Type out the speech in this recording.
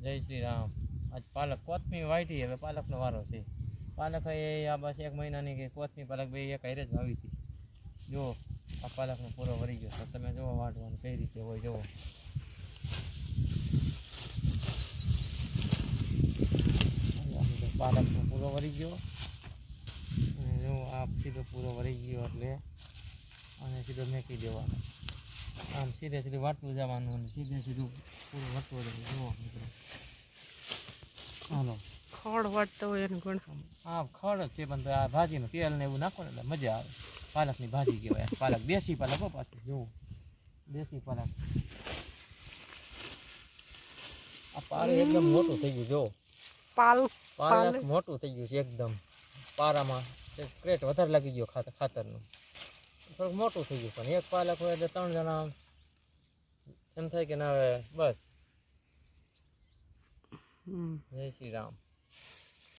જય શ્રી રામ આજ પાલક કોથમી વાટી હવે પાલકનો વારો છે પાલક એ આ બસ એક મહિનાની કે કોથમી પાલક બે એક હારે જ વાવી હતી જુઓ આ પાલકનો પૂરો વળી ગયો તો તમે જુઓ વાટવાનું કઈ રીતે હોય જુઓ આ બધો પાલકનો પૂરો વળી ગયો અને જો આ સીધો પૂરો વળી ગયો એટલે અને સીધો મેકી દેવાનો આમ સીધે સીધું વાટતું જવાનું અને સીધે સીધું પૂરું વાટતું જવાનું જુઓ મિત્રો. હાલો. ખડ વાટતો હોય એને ગુણ આ ખડ જ છે પણ આ ભાજીનું તેલ ને એવું નાખો ને એટલે મજા આવે. પાલકની ભાજી કહેવાય પાલક દેશી પાલક હો પાછું જુઓ દેશી પાલક. આ પારું એકદમ મોટું થઈ ગયું જો પાલ પાલક પાલક. મોટું થઈ ગયું છે એકદમ. પારામાં ક્રેટ વધારે લાગી ગયો ખાતર ખાતરનું. થોડુંક મોટું થઈ ગયું. પણ એક પાલક હોય એટલે ત્રણ જણા એમ થાય કે ના હવે બસ. જય શ્રી રામ.